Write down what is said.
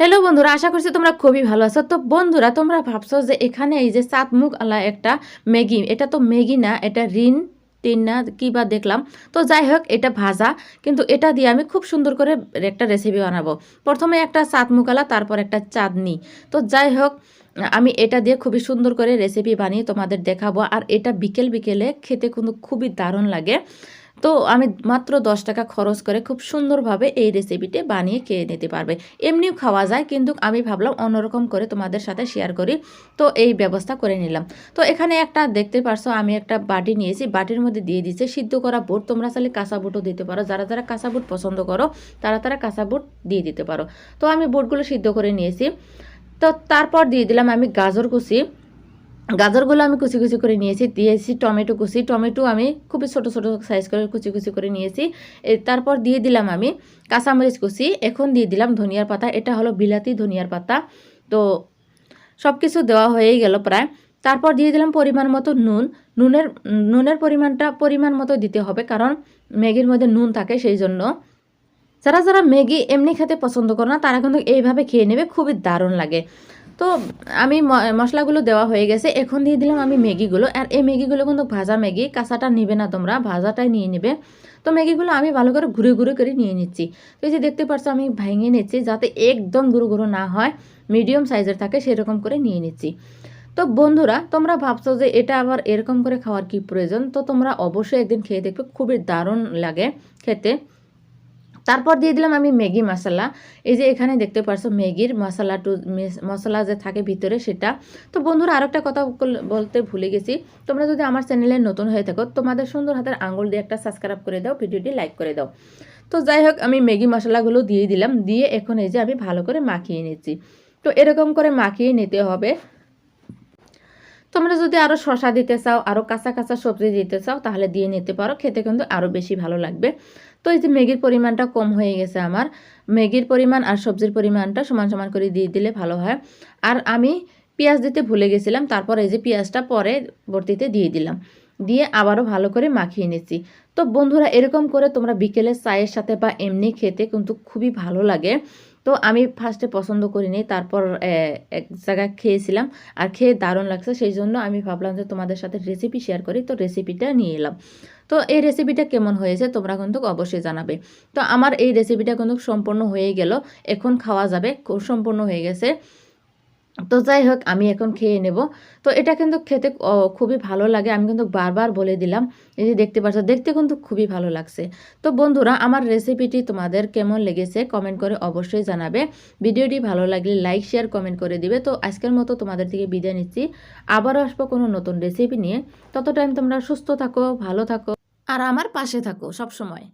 Hello বন্ধুরা, আশা করছি তোমরা খুবই ভালো আছো। তো বন্ধুরা, তোমরা ভাবছ যে এখানে এই যে সাত মুখ আলা একটা ম্যাগি, এটা তো ম্যাগি না, এটা রিন, টিন না, কী বা দেখলাম। তো যাই হোক, এটা ভাজা, কিন্তু এটা দিয়ে আমি খুব সুন্দর করে একটা রেসিপি বানাবো। প্রথমে একটা সাত মুকালা তারপর একটা চাঁদনি তো যাই হোক, আমি এটা দিয়ে খুবই সুন্দর করে রেসিপি বানিয়ে তোমাদের দেখাবো। আর এটা বিকেল বিকেলে খেতে কিন্তু খুবই দারুণ লাগে। তো আমি মাত্র দশ টাকা খরচ করে খুব সুন্দরভাবে এই রেসিপিটি বানিয়ে খেয়ে নিতে পারবে। এমনিও খাওয়া যায়, কিন্তু আমি ভাবলাম অন্যরকম করে তোমাদের সাথে শেয়ার করি। তো এই ব্যবস্থা করে নিলাম। তো এখানে একটা দেখতে পারছ, আমি একটা বাটি নিয়েছি। বাটির মধ্যে দিয়ে দিয়েছি সিদ্ধ করা বুট। তোমরা চাইলে কাঁচা বুটও দিতে পারো। যারা যারা কাঁচা বুট পছন্দ করো, তারা তারা কাঁচা বুট দিয়ে দিতে পারো। তো আমি বুটগুলো সিদ্ধ করে নিয়েছি। তো তারপর দিয়ে দিলাম আমি গাজর কুচি। গাজরগুলো আমি কুচি কুচি করে নিয়েছি, দিয়েছি টমেটো কুচি। টমেটো আমি খুবই ছোট ছোট সাইজ করে কুচি কুচি করে নিয়েছি। তারপর দিয়ে দিলাম আমি কাঁচামরিচ কুচি। এখন দিয়ে দিলাম ধনিয়ার পাতা। এটা হলো বিলাতি ধনিয়ার পাতা। তো সব কিছু দেওয়া হয়েই গেল প্রায়। তারপর দিয়ে দিলাম পরিমাণ মতো নুন। নুনের নুনের পরিমাণটা পরিমাণ মতো দিতে হবে কারণ ম্যাগির মধ্যে নুন থাকে সেই জন্য যারা যারা ম্যাগি এমনি খেতে পছন্দ করে না, তারা কিন্তু এইভাবে খেয়ে নেবে। খুবই দারুণ লাগে। তো আমি মশলাগুলো দেওয়া হয়ে গেছে। এখন দিয়ে দিলাম আমি ম্যাগিগুলো। আর এই ম্যাগিগুলো কিন্তু ভাজা ম্যাগি, কাঁচাটা নিবে না তোমরা, ভাজাটাই নিয়ে নেবে। তো ম্যাগিগুলো আমি ভালো করে ঘুরে ঘুরে করে নিয়ে নিচ্ছি। তো এই যে দেখতে পাচ্ছ আমি ভেঙে নিচ্ছি যাতে একদম গুঁড়ো গুঁড়ো না হয়, মিডিয়াম সাইজের থাকে সেরকম করে নিয়ে নিচ্ছি। তো বন্ধুরা, তোমরা ভাবছ যে এটা আবার এরকম করে খাওয়ার কি প্রয়োজন? তো তোমরা অবশ্যই একদিন খেয়ে দেখবে, খুবই দারুণ লাগে খেতে। তারপর দিয়ে দিলাম আমি ম্যাগি মশলা। এই যে এখানে দেখতে পারছ ম্যাগির মশলা টু মশলা যে থাকে ভিতরে সেটা। তো বন্ধুরা আরেকটা কথা বল- বলতে ভুলে গেছি। তোমরা যদি আমার চ্যানেলে নতুন হয়ে থাকো, তোমাদের সুন্দর হাতের আঙুল দিয়ে একটা সাবস্ক্রাইব করে দাও, ভিডিওটি লাইক করে দাও। তো যাই হোক, আমি ম্যাগি মশলাগুলো দিয়ে দিলাম, দিয়ে এখন এই যে আমি ভালো করে মাখিয়ে নিচ্ছি। তো এরকম করে মাখিয়ে নিতে হবে। তোমরা যদি আরও শশা দিতে চাও আরও কাঁচা কাঁচা সবজি দিতে চাও, তাহলে দিয়ে নিতে পারো। খেতে কিন্তু আরও বেশি ভালো লাগবে। তো এই যে ম্যাগির পরিমাণটা কম হয়ে গেছে আমার। ম্যাগির পরিমাণ আর সবজির পরিমাণটা সমান সমান করে দিয়ে দিলে ভালো হয়। আর আমি পেঁয়াজ দিতে ভুলে গেছিলাম, তারপর এই যে পেঁয়াজটা পরে বর্তিতে দিয়ে দিলাম। দিয়ে আবারও ভালো করে মাখিয়ে নিচ্ছি। তো বন্ধুরা, এরকম করে তোমরা বিকেলে চায়ের সাথে বা এমনি খেতে কিন্তু খুবই ভালো লাগে। তো আমি ফার্স্টে পছন্দ করিনি, তারপর এক জায়গায় খেয়েছিলাম আর খেয়ে দারুণ লাগছে, সেই জন্য আমি ভাবলাম যে তোমাদের সাথে রেসিপি শেয়ার করি, তো রেসিপিটা নিয়ে এলাম। তো এই রেসিপিটা কেমন হয়েছে তোমরা কিন্তু অবশ্যই জানাবে। তো আমার এই রেসিপিটা কিন্তু সম্পূর্ণ হয়ে গেল, এখন খাওয়া যাবে সম্পূর্ণ হয়ে গেছে। তো যাই হোক, আমি এখন খেয়ে নেব। তো এটা কিন্তু খেতে খুবই ভালো লাগে। আমি কিন্তু বারবার বলে দিলাম, এই যে দেখতে পাচ্ছ দেখতে কিন্তু খুবই ভালো লাগছে। তো বন্ধুরা, আমার রেসিপিটি তোমাদের কেমন লেগেছে কমেন্ট করে অবশ্যই জানাবে। ভিডিওটি ভালো লাগলে লাইক শেয়ার কমেন্ট করে দিবে। তো আজকের মতো তোমাদের থেকে বিদায় নিচ্ছি। আবারও আসব কোনো নতুন রেসিপি নিয়ে। তত টাইম তোমরা সুস্থ থাকো, ভালো থাকো। আর আমার পাশে থাকো সব সময়